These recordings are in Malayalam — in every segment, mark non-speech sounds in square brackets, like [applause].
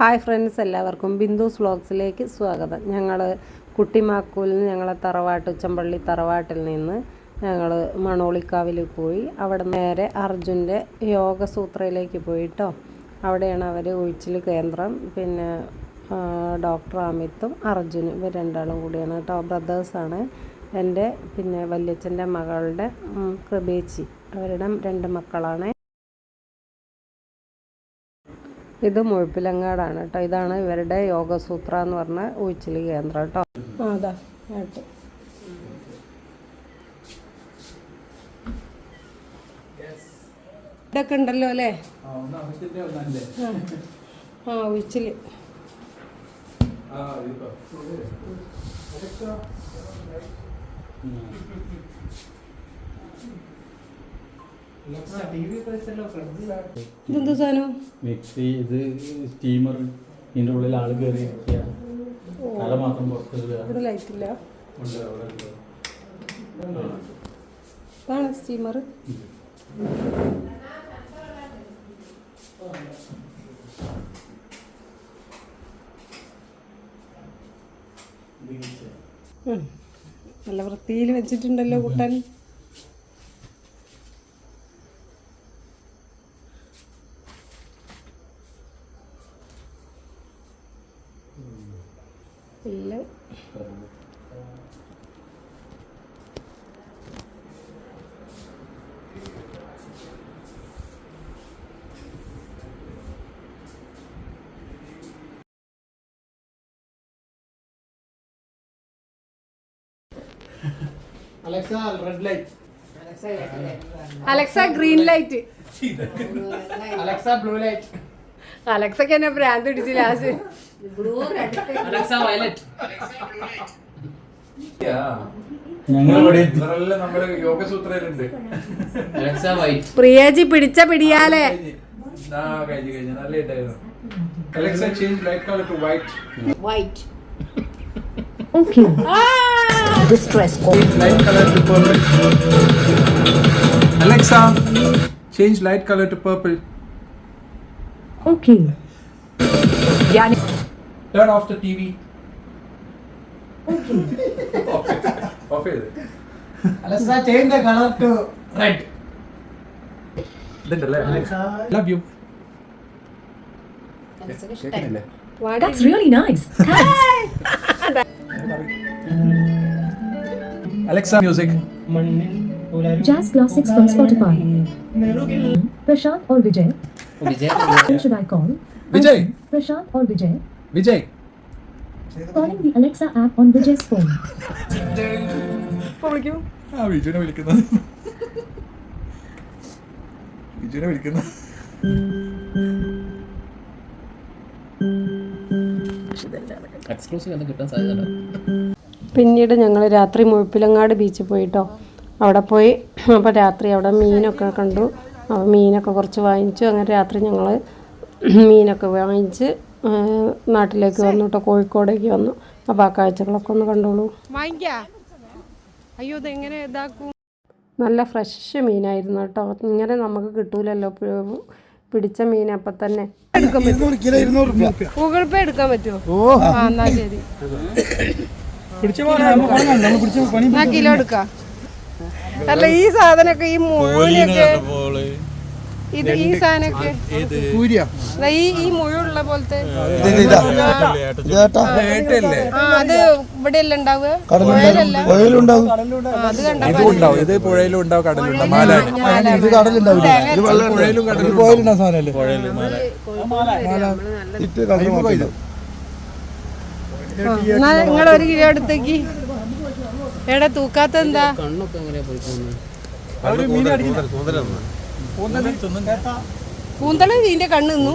ഹായ് ഫ്രണ്ട്സ് എല്ലാവർക്കും ബിന്ദുസ് വ്ളോഗ്സിലേക്ക് സ്വാഗതം. ഞങ്ങൾ കുട്ടിമാക്കൂലിൽ നിന്ന് ഞങ്ങളെ തറവാട്ട് ഉച്ചമ്പള്ളി തറവാട്ടിൽ നിന്ന് ഞങ്ങൾ മണോളിക്കാവിൽ പോയി. അവിടെ നേരെ അർജുന്റെ യോഗസൂത്രയിലേക്ക് പോയിട്ടോ. അവിടെയാണ് അവർ ഉഴിച്ചിൽ കേന്ദ്രം. പിന്നെ ഡോക്ടർ അമിത്തും അർജുനും ഇവർ രണ്ടാളും കൂടിയാണ് കേട്ടോ. ബ്രദേഴ്സാണ് എന്റെ പിന്നെ വല്യച്ഛന്റെ മകളുടെ കൃപേച്ചി. അവരുടെ രണ്ട് മക്കളാണ്. ഇത് മുഴുപ്പിലങ്ങാടാണ് കേട്ടോ. ഇതാണ് ഇവരുടെ യോഗസൂത്ര എന്ന് പറഞ്ഞ ഉച്ചിൽ കേന്ദ്രം കേട്ടോ. ആ ഇതൊക്കെ ഉണ്ടല്ലോ അല്ലേ? ആ ഉഴിച്ചിൽ ഇതെന്താ സാധനം? മിക്സി ഇത് സ്റ്റീമർ ഇതിന്റെ ഉള്ളിൽ ആൾ കയറി തല മാത്രം പുറത്ത് ലൈറ്റ് ഇല്ല. സ്റ്റീമർ നല്ല വൃത്തിയിൽ വെച്ചിട്ടുണ്ടല്ലോ Kuttan. Light. Alexa green light Alexa blue light അലക്സക്ക് എന്നെ ഭ്രാന്ത് പിടിച്ച് ലാസ്റ്റ് Alexa, നമ്മൾ യോഗസൂത്രയിലുണ്ട്. Alexa, white. പ്രിയേജി പിടിച്ച പിടിയാലേ. ആ കഴിഞ്ഞു കഴിഞ്ഞു. നല്ല ഇട്ടായിരുന്നു Alexa change light colour to white Okay. Distress. Call. Light colour to purple Alexa change light colour to purple Okay. Yani turn off the TV off ചെയ്ത് Alexa, change the color to red. ഇതുണ്ടല്ലേ ലവ് യു കേൾക്കുന്നില്ലേ that's really nice. Thanks. [laughs] Alexa music Jazz Classics from Spotify. Prashant or Vijay? Who should I call? Vijay Prashant or Vijay? Vijay. Calling the Alexa app on Vijay's phone. ആ വിജുവിനെ വിളിക്കുന്നത്. വിജുവിനെ വിളിക്കുന്നത്. എക്സ്ക്ലൂസീവ് എന്ന് കിട്ടാൻ സാധ്യത പിന്നീട് ഞങ്ങൾ രാത്രി മുഴുപ്പിലങ്ങാട് ബീച്ചിൽ പോയിട്ടോ. അവിടെ പോയി. അപ്പോൾ രാത്രി അവിടെ മീനൊക്കെ കണ്ടു. അപ്പോൾ മീനൊക്കെ കുറച്ച് വാങ്ങിച്ചു. അങ്ങനെ രാത്രി ഞങ്ങൾ മീനൊക്കെ വാങ്ങിച്ച് നാട്ടിലേക്ക് വന്നു കേട്ടോ കോഴിക്കോടേക്ക് വന്നു. അപ്പോൾ ആ കാഴ്ചകളൊക്കെ ഒന്ന് കണ്ടോളൂ. അയ്യോ ഇതെങ്ങനെ ഇതാക്കും? നല്ല ഫ്രഷ് മീനായിരുന്നു കേട്ടോ ഇങ്ങനെ നമുക്ക് കിട്ടൂലല്ലോ. പിടിച്ച മീൻ അപ്പം തന്നെ. എടുക്കാൻ ഗൂഗിൾ പേ എടുക്കാൻ പറ്റുമോ ആ എന്നാ ശരി. എന്നാ കിലോ എടുക്കാം? അല്ല ഈ സാധനമൊക്കെ ഈ മുഴുവനൊക്കെ ഇത് ഈ സാധനമൊക്കെ ഈ ഈ മുഴുള്ള പോലത്തെ ആ അത് ഇവിടെ അല്ല? ഉണ്ടാവുക? ഇതും ഉണ്ടാവും. ഇത് പുഴയിലും ഉണ്ടാവും ഇത് ഇത് വെള്ളം പുഴയിലും കടലിലും പോയാലുണ്ടാ സാധനല്ലേ എന്നാ നിങ്ങൾ ഒരു കിലോ എടുത്തേക്ക്. എടാ തൂക്കാത്ത എന്താ കണ്ണൊക്കെ എങ്ങനെയാ പോയി പോകുന്നത്. കൂന്തള ഇതിന്റെ കണ്ണ് നിന്നു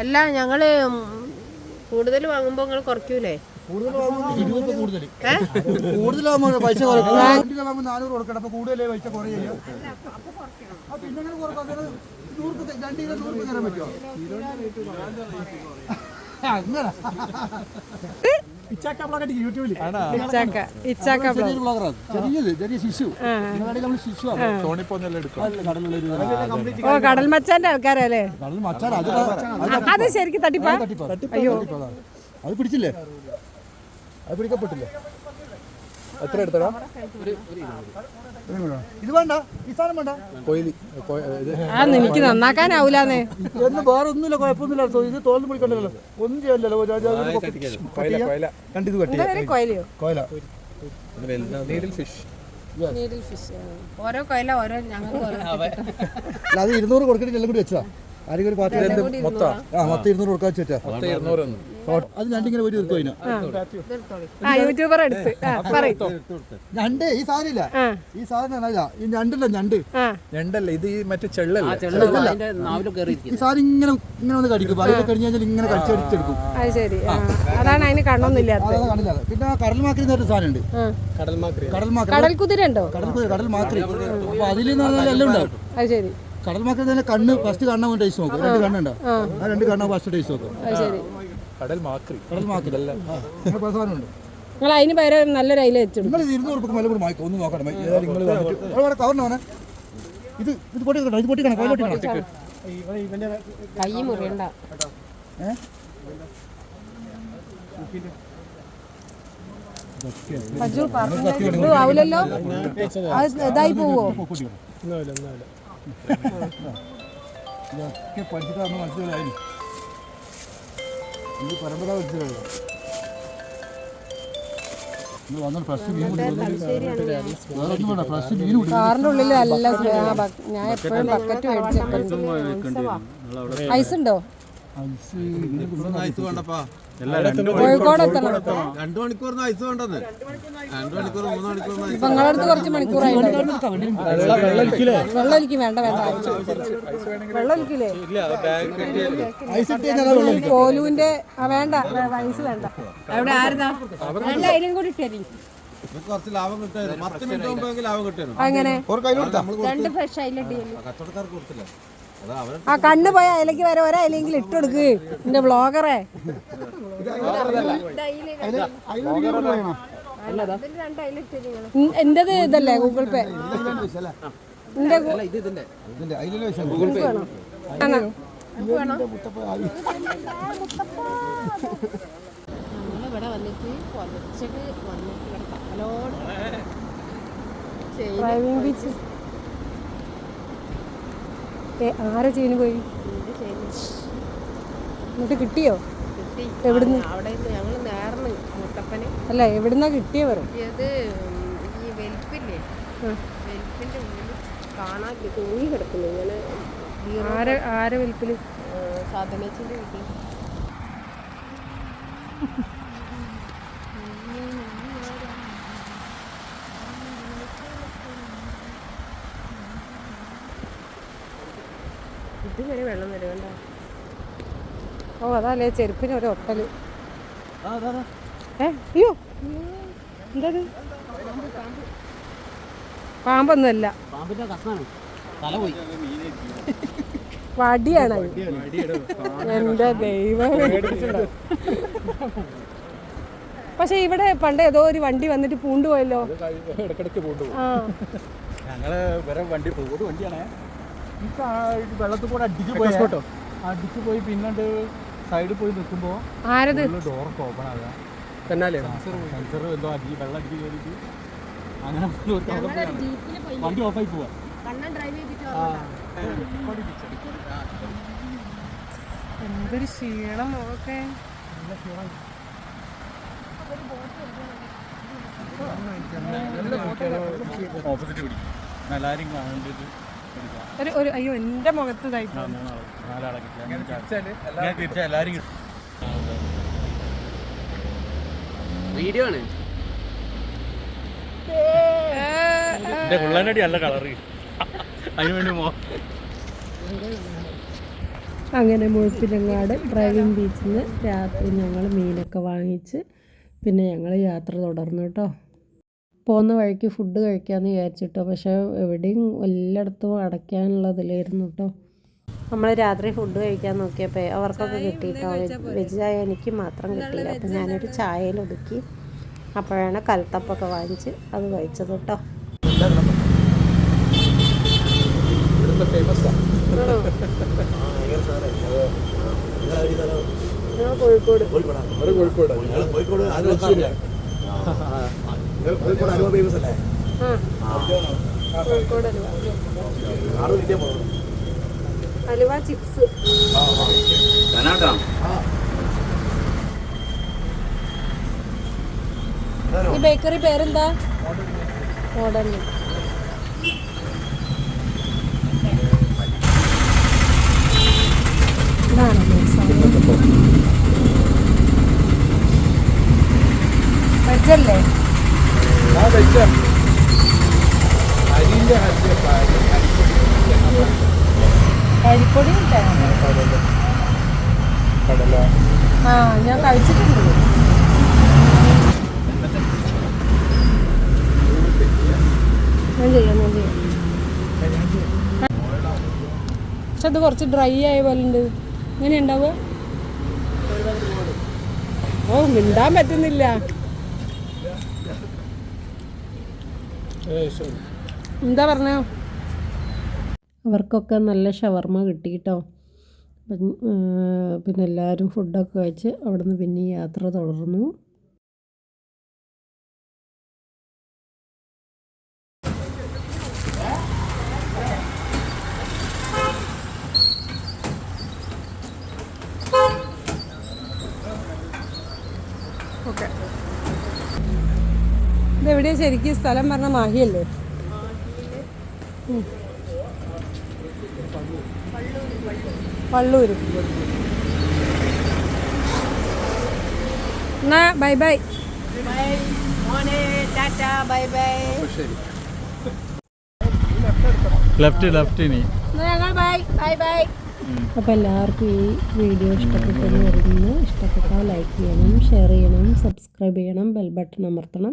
അല്ല ഞങ്ങൾ കൂടുതൽ വാങ്ങുമ്പോ നിങ്ങൾ കുറയ്ക്കൂലേ? കൂടുതലാകുമ്പോൾ പൈസ കുറയ്ക്കും നാനൂറ് കൊടുക്കണം അപ്പൊ കൂടുതലേ പൈസ കുറയില്ല പിന്നെ അങ്ങനെ കുറക്കാം? അങ്ങനെ നൂറ് രൂപ രണ്ട് കിലോ നൂറ് രൂപ തരാൻ പറ്റുമോ? അങ്ങനെ. ഓ കടൽ മച്ചാന്റെ ആൾക്കാരല്ലേ അത് അത് ശരിക്കും തട്ടിപ്പാ. അയ്യോ. അത് പിടിച്ചില്ലേ? അത് പിടിക്കപ്പെട്ടില്ലേ? എത്ര എടുത്തടാ? ഇത് വേണ്ട ഈ സാധനം വേണ്ട. കോയിലി എനിക്ക് നന്നാക്കാനാവൂലേ എന്ന് വേറെ ഒന്നുമില്ല കുഴപ്പമൊന്നുമില്ല ഇത് തോന്നുന്നു പിടിക്കണ്ടല്ലോ. ഒന്നും ചെയ്യണ്ടല്ലോ. കണ്ടിത് കൊയിലയോ? കോയില. ഫിഷ് ഓരോ കൊയില ഓരോ ഞങ്ങൾക്ക് അത് ഇരുന്നൂറ് കൊടുത്തിട്ട് എല്ലാം കൂടി വെച്ചതാ. ആരെങ്കിലും ഒരു പാർട്ടി ആ മൊത്തം ഇരുന്നൂറ് കൊടുക്കാൻ വെച്ചാ അത് രണ്ടിങ്ങനെ ഒരു തീർക്കും അതിന്. ആ യൂട്യൂബർ എടുത്ത്. ആ ഞണ്ട് ഈ സാധനം ഇല്ല ഈ സാധനം ഈ ഞണ്ടല്ല ഞണ്ട്? ഞണ്ടല്ല ഇത് ഈ മറ്റേ ചെള്ളല്ല? സാധനം ഇങ്ങനെ ഇങ്ങനെ ഒന്ന് കടിക്കും. അതിൽ കഴിഞ്ഞ് കഴിഞ്ഞാൽ ഇങ്ങനെ കടിച്ചടിച്ചെടുക്കും അത് ശരി. അതാണ് അതിന് പിന്നെ കടൽ മാക്രി എന്നൊരു സാധനം ഉണ്ട് കടൽ മാക്രി. കടൽ മാക്രി. കടൽ കുതിര ഉണ്ടോ കടൽ കുതിര, കടൽ മാക്രി. അപ്പൊ അതിൽ എല്ലാം ഉണ്ടാവും. അത് ശരി. കടൽ തന്നെ കണ്ണ് ഫസ്റ്റ് കണ്ണ ടേസ്റ്റ് നോക്കും. രണ്ട് കണ്ണുണ്ടോ? ആ. രണ്ട് കണ്ണ ഫസ്റ്റ് ടേസ്റ്റ് നോക്കും. കടൽ മാക്രി. കടൽ മാക്രി. അല്ല പല സാധനമുണ്ട് നിങ്ങൾ അതിന് പകരം നല്ലൊരു അയില വെച്ചു നിങ്ങൾ ഇരുന്നൂറ് രൂപ ഒരു കൂടി ഒന്ന് നോക്കണം നിങ്ങൾ വന്നിട്ട് കവറിനാണ് ഇത് ഇത് പൊട്ടിക്കണം? ഇത് പൊട്ടിക്കണം? കൈ പൊട്ടിക്കണം? കൈ മുറിയണ്ട. ഏഹ് പറഞ്ഞു ആവില്ലല്ലോ? ഇതായി പോവോ? ഇതൊക്കെ പഠിച്ചിട്ടാണ് മനസ്സിലായി ഇത് പരമ്പര മനസ്സിലായോ കാറിന്റെ ഉള്ളിൽ ഞാൻ എപ്പോഴും ബക്കറ്റ് മേടിച്ചിട്ടുണ്ട് ഐസ് ഉണ്ടോ? ഐസ് കോഴിക്കോട് എത്തണം. രണ്ടു മണിക്കൂറിന് ഐസ് വേണ്ടത്? രണ്ടു മണിക്കൂർ മൂന്ന് മണിക്കൂർ ഇപ്പൊ കുറച്ച് മണിക്കൂറായിട്ട് വെള്ളം ഒലിക്കും വേണ്ട വേണ്ട. വെള്ളം ഒലിക്കില്ലേ. കോലുവിന്റെ വേണ്ട ഐസ് വേണ്ട. അവിടെ ആരുതാ വേണ്ട അതിനും കൂടി കുറച്ച് ലാഭം കിട്ടുമായിരുന്നു. പത്ത് മിനിറ്റ് മുമ്പെങ്കിൽ ലാഭം കിട്ടുമായിരുന്നു. അങ്ങനെ. രണ്ട് ഫ്രഷ് അയിലിട്ട് കച്ചവടക്കാർക്ക് കൊടുത്തില്ല. ആ കണ്ണ് പോയ അതിലേക്ക് വരെ ഒരയിലെങ്കിലും ഇട്ടെടുക്ക് എന്റെ ബ്ലോഗറെ എന്റേത് ഇതല്ലേ ഗൂഗിൾ പേ എന്റെ ഗൂഗിൾ പേ ആണോ? വന്നിട്ട് വന്നിട്ട് ഡ്രൈവിംഗ് ബീച്ച് ആരെ ചെയ്യുന്ന പോയി? എന്നിട്ട് കിട്ടിയോ? കിട്ടി എവിടുന്ന്? അല്ല എവിടുന്നാ കിട്ടിയവർ ആരെ ആരെ വിൽപ്പിൽ? സാധനച്ചിന്റെ വീട്ടിൽ. [laughs] ഇതുവരെ വെള്ളം വരുമണ്ട ഓ അതല്ലേ ചെരുപ്പിന് ഒരു ഒട്ടൽ ഏ അയ്യോ. എന്തത്? പാമ്പൊന്നുമല്ല. പാമ്പിന്റെ കഷ്ണാണ്. തല പോയി. വടിയാണ്. എന്റെ ദൈവം പക്ഷെ ഇവിടെ പണ്ട് ഏതോ ഒരു വണ്ടി വന്നിട്ട് പൂണ്ടുപോയല്ലോ. ആ. ഞങ്ങൾ വേറെ വണ്ടി പോകും. വണ്ടിയാണേ. വെള്ളത്തിൽ കൂടെ അടിച്ചു പോയി അടിച്ചു പോയി പിന്നണ്ട് സൈഡിൽ പോയി നിൽക്കുമ്പോ ആരത്? ഡോറൊക്കെ ഓപ്പൺ ആകുക സെൻസർ എന്തോ അടി വെള്ളം അടിച്ച് കയറിയിട്ട് അങ്ങനെ. വണ്ടി ഓഫായി പോവാ. കണ്ണൻ ഡ്രൈവ് ചെയ്തിട്ട് എന്തൊരു ക്ഷീണം ഒക്കെ ഓപ്പോസിറ്റ് പിടിക്കും. എല്ലാവരും കാണേണ്ടത്. ഒരു ഒരു അയ്യോ എന്റെ മുഖത്ത് വീഡിയോ ആണ്. കൊള്ളാനടി നല്ല കളറ് അതിന് വേണ്ടി മോ അങ്ങനെ മുഴപ്പിലങ്ങാട് ഡ്രൈവിംഗ് ബീച്ചിൽ നിന്ന് രാത്രി ഞങ്ങൾ മീനൊക്കെ വാങ്ങിച്ച് പിന്നെ ഞങ്ങൾ യാത്ര തുടർന്നു കേട്ടോ. പോകുന്ന വഴിക്ക് ഫുഡ് കഴിക്കാമെന്ന് വിചാരിച്ചിട്ടോ. പക്ഷേ എവിടെയും എല്ലായിടത്തും അടയ്ക്കാനുള്ളതിലായിരുന്നു കേട്ടോ നമ്മൾ രാത്രി ഫുഡ് കഴിക്കാൻ നോക്കിയപ്പോൾ അവർക്കൊക്കെ കിട്ടിയിട്ടോ. വെജ് ചായ എനിക്ക് മാത്രം കിട്ടിയില്ല. അപ്പം ഞാനൊരു ചായയിൽ ഒതുക്കി അപ്പോഴാണ് കൽത്തപ്പൊക്കെ വാങ്ങിച്ച് അത് കഴിച്ചത് കേട്ടോ കോഴിക്കോട്. ഒരു കോഴിക്കോട്. കോഴിക്കോട്. അലുവ ചിപ്സ്. ഈ ബേക്കറി പേരെന്താ? മോഡൽ. ഇതാണോ വെജല്ലേ കടല ഞാൻ കഴിച്ചിട്ടുണ്ട് പക്ഷെ അത് കുറച്ച് ഡ്രൈ ആയ പോലെ ഉണ്ട് ഇങ്ങനെ ഉണ്ടാവുക ഓ മിണ്ടാൻ പറ്റുന്നില്ല ഏ ശരി എന്താ പറഞ്ഞ? അവർക്കൊക്കെ നല്ല ഷവർമ്മ കിട്ടി കേട്ടോ പിന്നെ എല്ലാവരും ഫുഡൊക്കെ കഴിച്ച് അവിടുന്ന് പിന്നെ യാത്ര തുടർന്നു. ഇതെവിടെയാ ശരിക്കും സ്ഥലം പറഞ്ഞ മാഹിയല്ലേ? പള്ളൂര്. എന്നാ ബൈ ബൈ. ലെഫ്റ്റ് ലെഫ്റ്റ് ഇനി. അപ്പോൾ എല്ലാവർക്കും ഈ വീഡിയോ ഇഷ്ടപ്പെട്ടെന്ന് പറയുന്നു ഇഷ്ടപ്പെട്ടാൽ ലൈക്ക് ചെയ്യണം ഷെയർ ചെയ്യണം സബ്സ്ക്രൈബ് ചെയ്യണം ബെൽ ബട്ടൺ അമർത്തണം.